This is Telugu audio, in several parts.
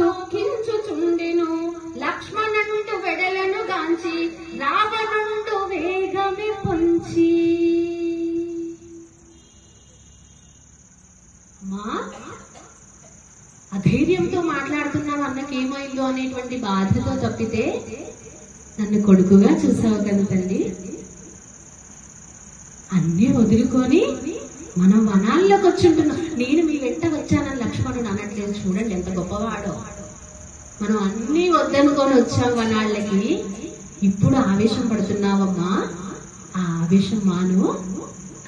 దుఃఖించుచుండెను లక్ష్మణుండు వెడలను గాంచి రావణుండు వేగమి పొంచి. అమ్మా అధైర్యంతో మాట్లాడుతున్నావు అన్నకేమైందో అనేటువంటి బాధతో తప్పితే నన్ను కొడుకుగా చూసావు కదా తల్లి. అన్నీ వదులుకొని మనం వనాల్లోకి వచ్చుంటున్నాం నేను మీ వెంట వచ్చానని లక్ష్మణుడు అనట్లేదు చూడండి ఎంత గొప్పవాడో. మనం అన్నీ వద్దనుకొని వచ్చాం వనాళ్ళకి. ఇప్పుడు ఆవేశం పడుతున్నావమ్మా. ఆ ఆవేశం మాను.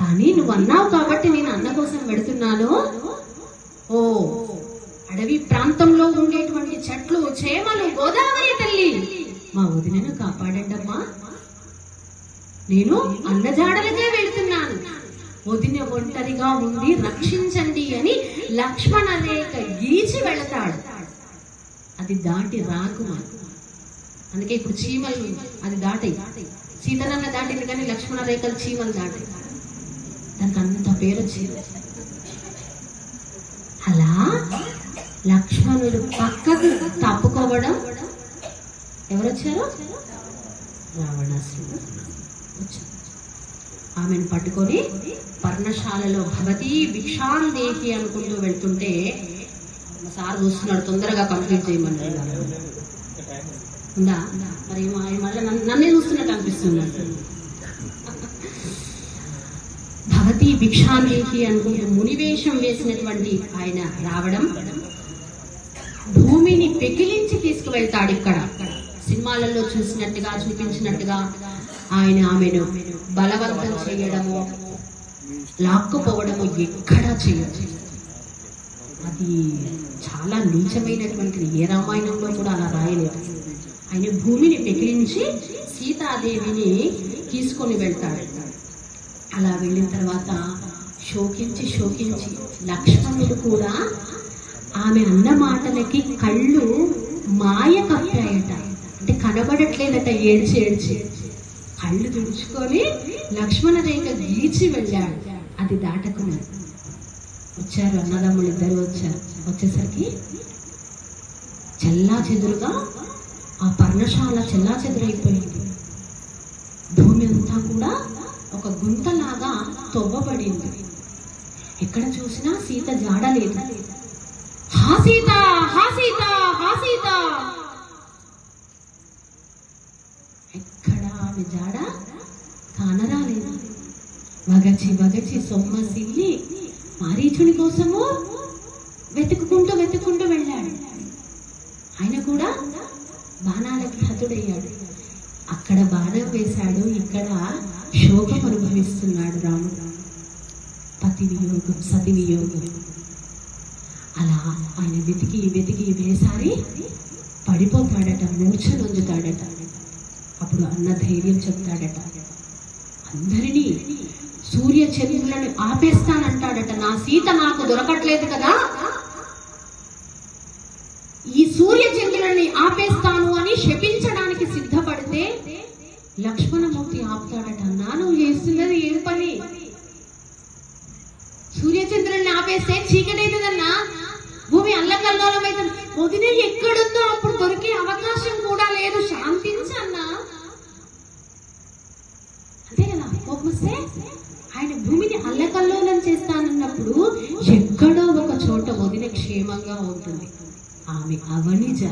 కానీ నువ్వు అన్నావు కాబట్టి నేను అన్న కోసం పెడుతున్నాను ఓ అడవి ప్రాంతంలో ఉండేటువంటి చెట్లు చేమలు గోదావరి తల్లి. మా వదినను కాపాడండమ్మా. నేను అన్నజాడలకే వెళ్తున్నాను. వదిన ఒంటరిగా ఉండి రక్షించండి అని లక్ష్మణ రేఖ గీచి వెళతాడు. అది దాటి రాకు అందుకే ఇప్పుడు చీమలు అది దాటి సీతనన్న దాటింది కానీ లక్ష్మణ రేఖలు చీమలు దాటాయి. దానికి అంత పేరు వచ్చింది అలా లక్ష్మణుడు పక్కకు తప్పుకోవడం ఎవరు వచ్చారు. ఆమెను పట్టుకొని పర్ణశాలలో భవతి భిక్షాందేహి అనుకుంటూ వెళ్తుంటే సార్ చూస్తున్నాడు తొందరగా కంప్లీట్ చేయమని ఉందా? మరి మళ్ళీ నన్నే చూస్తున్నట్టు అనిపిస్తుంది? భవతి భిక్షాందేహి అనుకుంటూ మునివేషం వేసినటువంటి ఆయన రావడం భూమిని పెకిలించి తీసుకువెళ్తాడు ఇక్కడ. సినిమాలలో చూసినట్టుగా చూపించినట్టుగా ఆయన ఆమెను బలవంతం చేయడము లాక్కుపోవడము ఎక్కడా చేయదు. అది చాలా నీచమైనటువంటిది ఏ రామాయణంలో కూడా అలా రాయలేదు. ఆయన భూమిని పెకిలించి సీతాదేవిని తీసుకొని వెళ్తాడు. అలా వెళ్ళిన తర్వాత శోకించి శోకించి లక్ష్మణుడు కూడా ఆమె అన్న మాటలకి కళ్ళు మాయ కప్పాయట. అంటే కనబడట్లేదట ఏడ్చి ఏడ్చి. కళ్ళు తుడుచుకొని లక్ష్మణ రేఖ గీచి వెళ్ళాడు. అది దాటకున్నది వచ్చారు అన్నదమ్ములు ఇద్దరు వచ్చారు. వచ్చేసరికి చెల్లా చెదురుగా ఆ పర్ణశాల చెల్లా చెదురైపోయింది భూమి అంతా కూడా ఒక గుంతలాగా తవ్వబడింది. ఎక్కడ చూసినా సీత జాడలేదు హా సీత హా సీత హా సీత! ఎక్కడ ఆమె జాడ? కానరాలేదు. మగచి మగచి సొమ్మసిల్లి మారీచుడి కోసము వెతుకుంటూ వెతుకుంటూ వెళ్ళాడు. ఆయన కూడా బాణాలకి హతుడయ్యాడు అక్కడ బాణం వేశాడు ఇక్కడ శోకం అనుభవిస్తున్నాడు రాముడు పతి వియోగం సతి వియోగం అలా ఆయన వెతికి వెతికి వేసారి పడిపోతాడట మూర్ఛ నొందుతాడట. అప్పుడు అన్న ధైర్యం చెప్తాడట. అందరినీ సూర్య చంద్రులను ఆపేస్తానంటాడట. నా సీత నాకు దొరకట్లేదు కదా. ఈ సూర్య చంద్రులని ఆపేస్తాను అని శపించడానికి సిద్ధపడితే లక్ష్మణమూర్తి ఆపుతాడట. నా నువ్వు చేస్తున్నది ఏం పని? సూర్యచంద్రుల్ని ఆపేస్తే చీకటైతుందన్నా? భూమి అల్లకల్లోలమైతే వదిన ఎక్కడుందో అప్పుడు దొరికే అవకాశం కూడా లేదు శాంతించన్నా అంతే కదా కోపం వస్తే ఆయన భూమిని అల్లకల్లోలం చేస్తానన్నప్పుడు ఎక్కడో ఒక చోట వదిన క్షేమంగా ఉంటుంది. ఆమె అవనిజ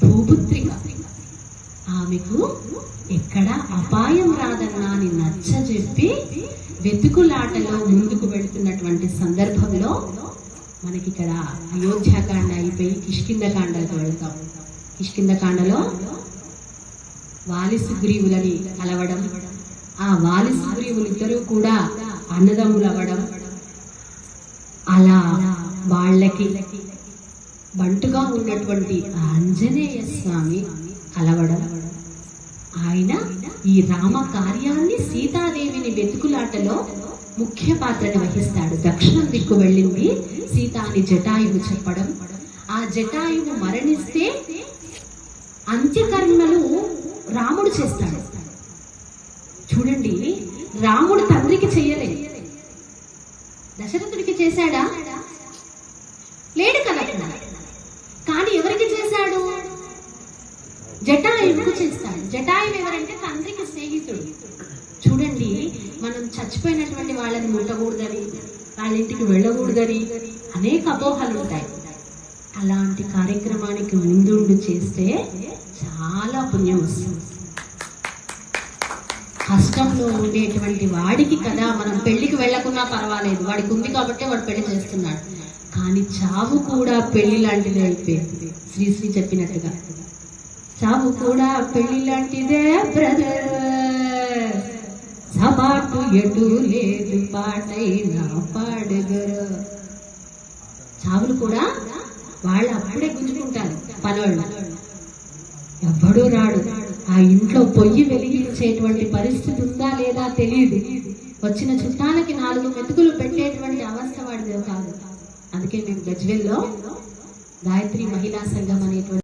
భూపుత్రిక. ఆమెకు ఎక్కడ అపాయం రాదన్నా అని నచ్చ చెప్పి వెతుకులాటలో ముందుకు వెళుతున్నటువంటి సందర్భంలో మనకి ఇక్కడ అయోధ్యాకాండ అయిపోయి కిష్కిందకాండకు వెళ్తాం. కిష్కిందకాండలో వాలి సుగ్రీవులని కలవడం ఆ వాలి సుగ్రీవులు ఇద్దరూ కూడా అన్నదమ్ములు అవ్వడం అలా వాళ్ళకి. బంటుగా ఉన్నటువంటి ఆంజనేయ స్వామి కలవడం ఆయన ఈ రామ కార్యాన్ని సీతాదేవిని వెతుకులాటలో ముఖ్య పాత్రను వహిస్తాడు. దక్షిణం దిక్కు వెళ్ళింది సీత అని జటాయువు చెప్పడం. ఆ జటాయువు మరణిస్తే అంత్యకర్మలు రాముడు చేస్తాడు. చూడండి రాముడు తండ్రికి చెయ్యలేదు దశరథుడికి చేశాడా లేడు కదా అక్కడ. జటాయువు ఎవరంటే తండ్రికి స్నేహితుడు చూడండి మనం చచ్చిపోయినటువంటి వాళ్ళని ముట్టకూడదని వాళ్ళ ఇంటికి వెళ్ళకూడదని అనేక అపోహలు ఉంటాయి. అలాంటి కార్యక్రమానికి ముందుండి చేస్తే చాలా పుణ్యం వస్తుంది. కష్టంలో ఉండేటువంటి వాడికి కదా మనం పెళ్ళికి వెళ్ళకున్నా పర్వాలేదు. వాడికి ఉంది కాబట్టి వాడు పెళ్ళి చేస్తున్నాడు. కానీ చావు కూడా పెళ్ళి లాంటిదే అయిపోయింది. శ్రీశ్రీ చెప్పినట్టుగా. చావు కూడా పెళ్ళి లాంటిదే బ్రదర్ సబాటు ఎటు లేదు పాటైనా పాడగరు. చావులు కూడా వాళ్ళు అప్పుడే గుంజుకుంటారు పనోళ్ళు. ఎవ్వడూ రాడు. ఆ ఇంట్లో పొయ్యి వెలిగించేటువంటి పరిస్థితి ఉందా లేదా తెలియదు వచ్చిన చుట్టాలకి నాలుగు మెతుకులు పెట్టేటువంటి అవస్థ వాడిది కాదు. అందుకే మేము గజ్వెల్లో గాయత్రి మహిళా సంఘం అనేటువంటి